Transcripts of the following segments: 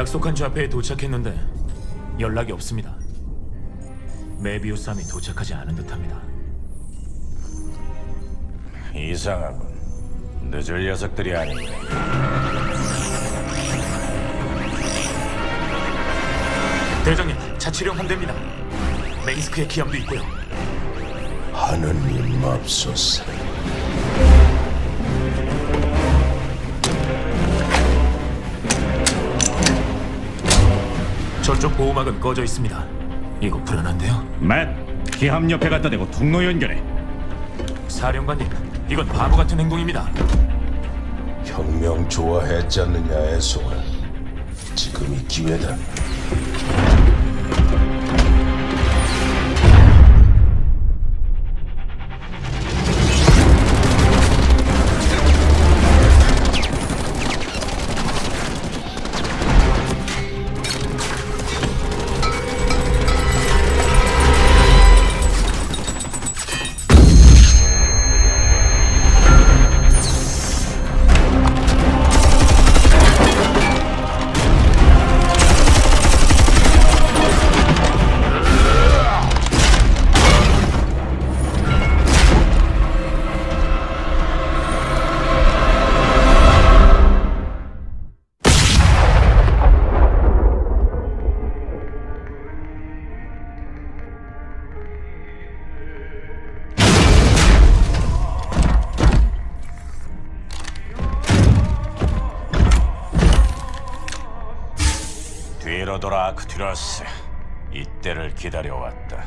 약속한 좌표에 도착했는데 연락이 없습니다. 메비우스함이 도착하지 않은 듯합니다. 이상하군. 늦을 녀석들이 아닌가. 대장님, 자치령 함대입니다. 맹스크의 기함도 있고요. 하느님 맙소사 저쪽 보호막은 꺼져 있습니다. 이거 불안한데요? 맷, 기함 옆에 갖다 대고 통로 연결해. 사령관님, 이건 바보 같은 행동입니다. 혁명 좋아했지 않느냐 애송아 지금이 기회다 돌아 아크투러스. 이때를 기다려왔다.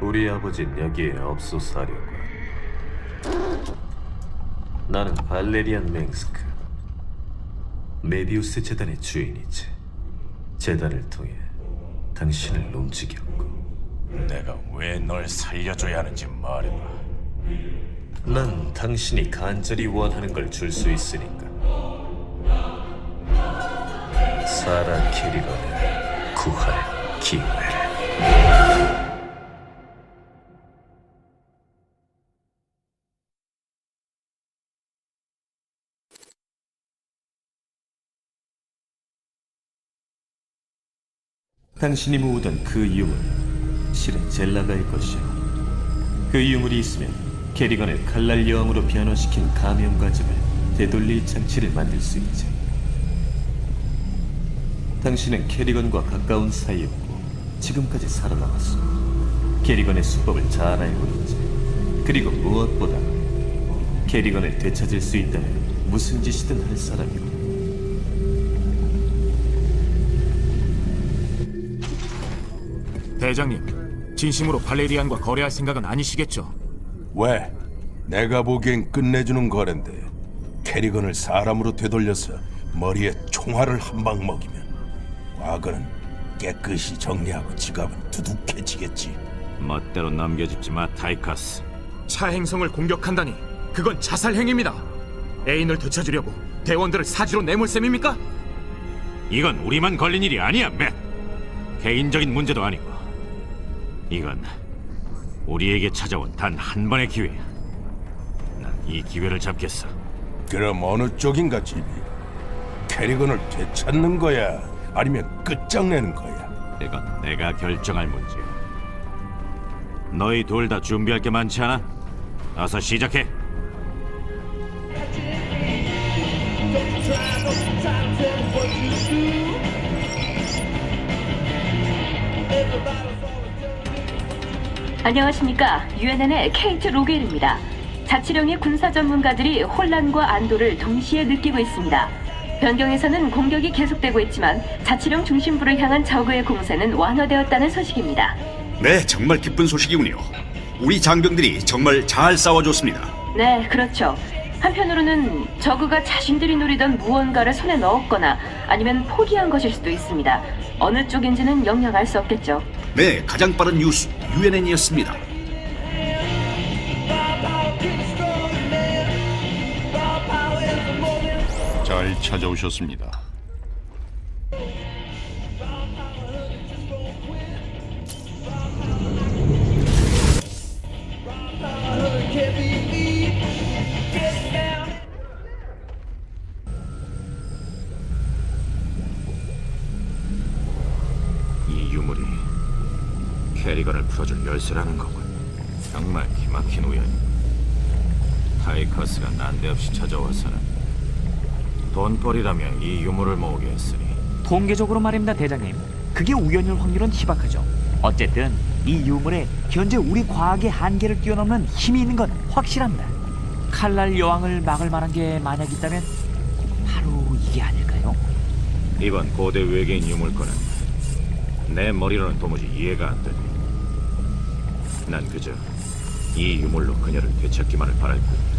우리 아버진 여기에 없소사령관. 나는 발레리안 맹스크. 메비우스 재단의 주인이지. 재단을 통해 당신을 움직였고, 내가 왜 널 살려줘야 하는지 말해봐. 난 당신이 간절히 원하는 걸 줄 수 있으니까. 사라 캐리건의 구할 기회를. 당신이 모으던 그 유물, 실은 젤라가의 것이오. 그 유물이 있으면 캐리건을 칼날 여왕으로 변화시킨 가면 과정을 되돌릴 장치를 만들 수 있지. 당신은 캐리건과 가까운 사이였고 지금까지 살아남았어. 캐리건의 수법을 잘 알고 있지. 그리고 무엇보다 캐리건을 되찾을 수 있다면 무슨 짓이든 할 사람이고. 대장님, 진심으로 발레리안과 거래할 생각은 아니시겠죠? 왜? 내가 보기엔 끝내주는 거랜데 캐리건을 사람으로 되돌려서 머리에 총알을 한 방 먹이면 과거는 깨끗이 정리하고 지갑은 두둑해지겠지 멋대로 남겨짚지 마, 타이카스. 차 행성을 공격한다니 그건 자살 행위입니다. 애인을 되찾으려고 대원들을 사지로 내몰 셈입니까? 이건 우리만 걸린 일이 아니야, 맷. 개인적인 문제도 아니고. 이건 우리에게 찾아온 단 한 번의 기회야. 난 이 기회를 잡겠어. 그럼 어느 쪽인가 집이 캐리건을 되찾는 거야 아니면 끝장내는 거야 이건 내가 결정할 문제야. 너희 둘 다 준비할 게 많지 않아? 어서 시작해. 안녕하십니까. UNN의 케이트 로겔입니다. 자치령의 군사 전문가들이 혼란과 안도를 동시에 느끼고 있습니다. 변경에서는 공격이 계속되고 있지만 자치령 중심부를 향한 적의 공세는 완화되었다는 소식입니다. 네, 정말 기쁜 소식이군요. 우리 장병들이 정말 잘 싸워줬습니다. 네, 그렇죠. 한편으로는 저그가 자신들이 노리던 무언가를 손에 넣었거나 아니면 포기한 것일 수도 있습니다. 어느 쪽인지는 영영 알 수 없겠죠. 네, 가장 빠른 뉴스 UNN이었습니다. 찾아오셨습니다. 이 유물이 캐리건을 풀어줄 열쇠라는 거군. 정말 기막힌 우연. 타이커스가 난데없이 찾아와서는 돈벌이라며 이 유물을 모으게 했으니 통계적으로 말입니다, 대장님. 그게 우연일 확률은 희박하죠. 어쨌든 이 유물에 현재 우리 과학의 한계를 뛰어넘는 힘이 있는 건 확실합니다. 칼날 여왕을 막을 만한 게 만약 있다면 바로 이게 아닐까요? 이번 고대 외계인 유물권은 내 머리로는 도무지 이해가 안 돼. 난 그저 이 유물로 그녀를 되찾기만을 바랄 뿐.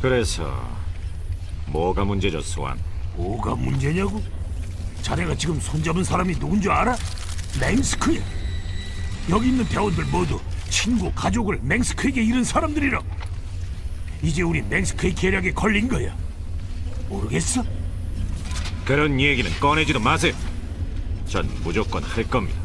그래서 뭐가 문제죠, 스완? 뭐가 문제냐고? 자네가 지금 손잡은 사람이 누군 줄 알아? 맹스크야. 여기 있는 대원들 모두 친구, 가족을 맹스크에게 잃은 사람들이라. 이제 우리 맹스크의 계략에 걸린 거야. 모르겠어? 그런 얘기는 꺼내지도 마세요. 전 무조건 할 겁니다.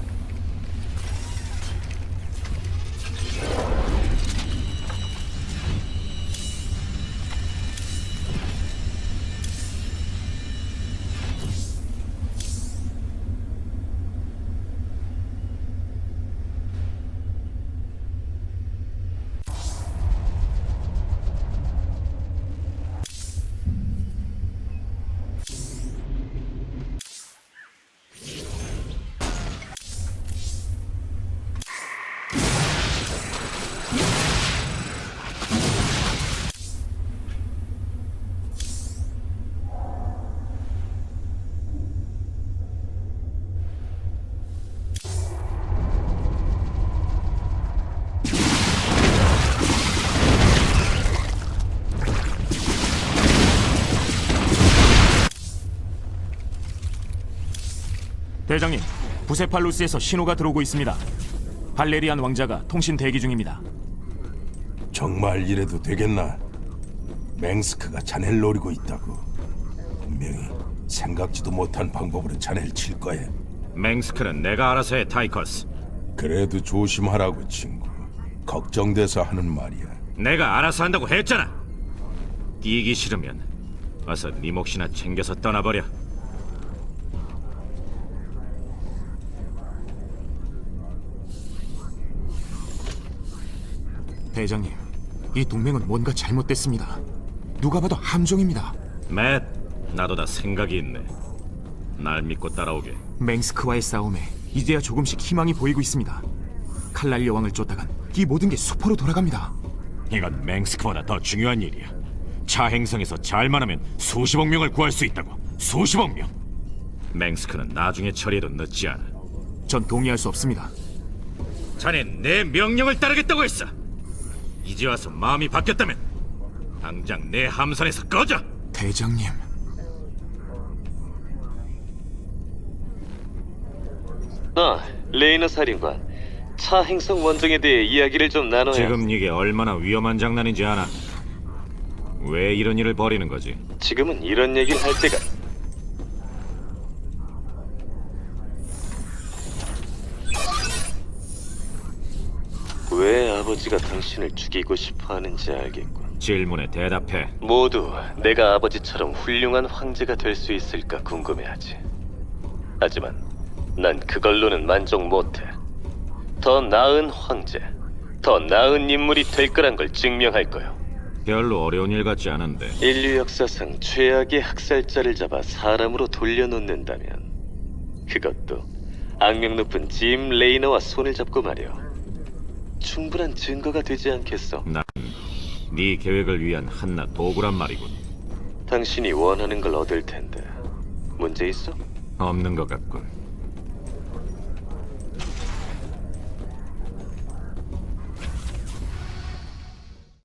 대장님, 부세팔루스에서 신호가 들어오고 있습니다. 발레리안 왕자가 통신 대기 중입니다. 정말 이래도 되겠나? 맹스크가 자네를 노리고 있다고. 분명히 생각지도 못한 방법으로 자네를 칠 거야. 맹스크는 내가 알아서 해, 타이커스. 그래도 조심하라고 친구. 걱정돼서 하는 말이야. 내가 알아서 한다고 했잖아. 뛰기 싫으면 어서 네 몫이나 챙겨서 떠나버려. 대장님, 이 동맹은 뭔가 잘못됐습니다. 누가 봐도 함정입니다. 맷, 나도 다 생각이 있네. 날 믿고 따라오게. 맹스크와의 싸움에 이제야 조금씩 희망이 보이고 있습니다. 칼날 여왕을 쫓다간 이 모든 게 수포로 돌아갑니다. 이건 맹스크보다 더 중요한 일이야. 차 행성에서 잘만 하면 수십억 명을 구할 수 있다고. 수십억 명. 맹스크는 나중에 처리해도 늦지 않아. 전 동의할 수 없습니다. 자넨 내 명령을 따르겠다고 했어. 이제 와서 마음이 바뀌었다면 당장 내 함선에서 꺼져. 대장님, 아, 레이너 살인관. 차 행성 원정에 대해 이야기를 좀 나눠야. 지금 이게 얼마나 위험한 장난인지 아나? 왜 이런 일을 벌이는 거지? 지금은 이런 얘기를 할 때가. 아버지가 당신을 죽이고 싶어 하는지 알겠군. 질문에 대답해. 모두 내가 아버지처럼 훌륭한 황제가 될 수 있을까 궁금해하지. 하지만 난 그걸로는 만족 못해. 더 나은 황제, 더 나은 인물이 될 거란 걸 증명할 거요. 별로 어려운 일 같지 않은데 인류 역사상 최악의 학살자를 잡아 사람으로 돌려놓는다면 그것도 악명 높은 짐 레이너와 손을 잡고 말이오. 충분한 증거가 되지 않겠어. 난네 계획을 위한 한낱 도구란 말이군. 당신이 원하는 걸 얻을 텐데 문제 있어? 없는 것 같군.